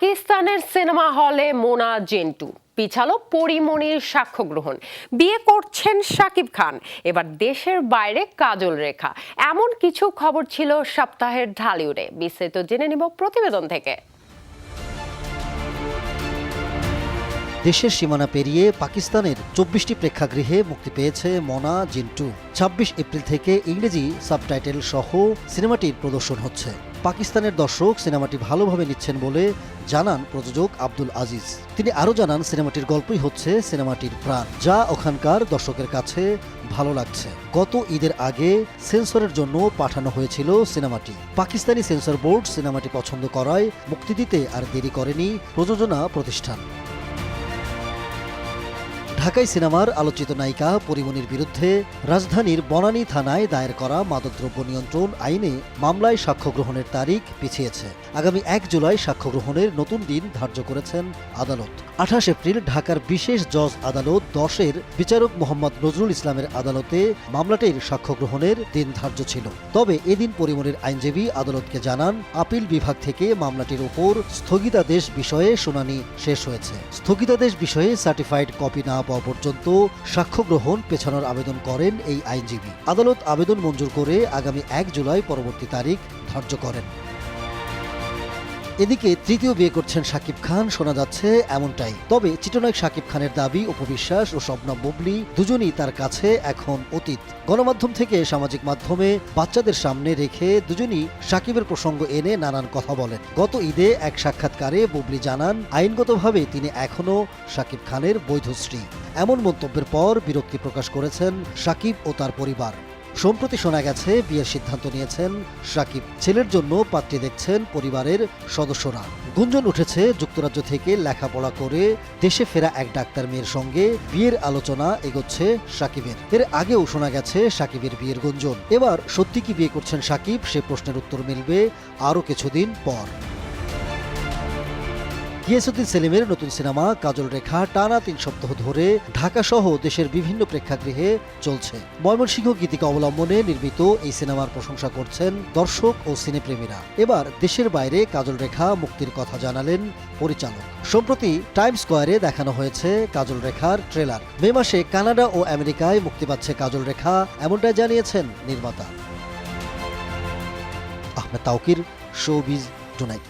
পাকিস্তানের সিনেমা হলে মোনা জেন্টু, পিছালো পরিমণির সাক্ষ্য গ্রহণ বিয়ে করছেন শাকিব খান, এবার দেশের বাইরে কাজল রেখা। এমন কিছু খবর ছিল সপ্তাহের ঢালিউডে। বিস্তারিত জেনে নিব প্রতিবেদন থেকে। দেশের সীমানা পেরিয়ে পাকিস্তানের চব্বিশটি প্রেক্ষাগৃহে মুক্তি পেয়েছে মনা জিন্টু। ছাব্বিশ এপ্রিল থেকে ইংরেজি সাবটাইটেল সহ সিনেমাটির প্রদর্শন হচ্ছে। পাকিস্তানের দর্শক সিনেমাটি ভালোভাবে নিচ্ছেন বলে জানান প্রযোজক আব্দুল আজিজ। তিনি আরও জানান, সিনেমাটির গল্পই হচ্ছে সিনেমাটির প্রাণ, যা ওখানকার দর্শকের কাছে ভালো লাগছে। গত ঈদের আগে সেন্সরের জন্য পাঠানো হয়েছিল সিনেমাটি। পাকিস্তানি সেন্সর বোর্ড সিনেমাটি পছন্দ করায় মুক্তি দিতে আর দেরি করেনি প্রযোজনা প্রতিষ্ঠান। ঢাকাই সিনেমার আলোচিত নায়িকা পরিমণির বিরুদ্ধে রাজধানীর বনানী থানায় দায়ের করা মাদকদ্রব্য নিয়ন্ত্রণ আইনে মামলায় সাক্ষ্য গ্রহণের তারিখ পিছিয়েছে। আগামী এক জুলাই সাক্ষ্য গ্রহণের নতুন দিন ধার্য করেছেন আদালত। আঠাশ এপ্রিল ঢাকার বিশেষ জজ আদালত দশের বিচারক মোহাম্মদ নজরুল ইসলামের আদালতে মামলাটির সাক্ষ্য গ্রহণের দিন ধার্য ছিল। তবে এদিন পরিমণির আইনজীবী আদালতকে জানান, আপিল বিভাগ থেকে মামলাটির উপর স্থগিতাদেশ বিষয়ে শুনানি শেষ হয়েছে। স্থগিতাদেশ বিষয়ে সার্টিফাইড কপি না পাওয়া পর্যন্ত সাক্ষ্য গ্রহণ পেছানোর আবেদন করেন এই আইনজীবী। আদালত আবেদন মঞ্জুর করে আগামী এক জুলাই পরবর্তী তারিখ ধার্য করেন। এদিকে তৃতীয় বিয়ে করছেন শাকিব খান, শোনা যাচ্ছে এমনটাই। তবে চিত্রনায়ক শাকিব খানের দাবি উপবিশ্বাস ও স্বপ্না বুবলি দুজনই তার কাছে এখন অতীত। গণমাধ্যম থেকে সামাজিক মাধ্যমে বাচ্চাদের সামনে রেখে দুজনই শাকিবের প্রসঙ্গ এনে নানান কথা বলেন। গত ঈদে এক সাক্ষাৎকারে বুবলি জানান, আইনগতভাবে তিনি এখনও শাকিব খানের বৈধ স্ত্রী। এমন মন্তব্যের পর বিরক্তি প্রকাশ করেছেন শাকিব ও তার পরিবার। সম্প্রতি শোনা গেছে, বিয়ের সিদ্ধান্ত নিয়েছেন সাকিব। ছেলের জন্য পাত্রী দেখছেন পরিবারের সদস্যরা। গুঞ্জন উঠেছে যুক্তরাজ্য থেকে লেখাপড়া করে দেশে ফেরা এক ডাক্তার মেয়ের সঙ্গে। বিয়ের আলোচনা এগোচ্ছে সাকিবের। এর আগেও শোনা গেছে সাকিবের বিয়ের গুঞ্জন। এবার সত্যি কি বিয়ে করছেন সাকিব, সে প্রশ্নের উত্তর মিলবে আরও কিছুদিন পর। গিয়াসুদ্দিন সেলিমের নতুন সিনেমা কাজল রেখা টানা তিন সপ্তাহ ধরে ঢাকা সহ দেশের বিভিন্ন প্রেক্ষাগৃহে চলছে। ময়মনসিংহ গীতিকা অবলম্বনে নির্মিত এই সিনেমার প্রশংসা করছেন দর্শক ও সিনেপ্রেমীরা। এবার দেশের বাইরে কাজল রেখা মুক্তির কথা জানালেন পরিচালক। সম্প্রতি টাইম স্কোয়ারে দেখানো হয়েছে কাজল রেখার ট্রেলার। মে মাসে কানাডা ও আমেরিকায় মুক্তি পাচ্ছে কাজল রেখা, এমনটাই জানিয়েছেন নির্মাতা। Ahmed Tauquir, showbiz tonight.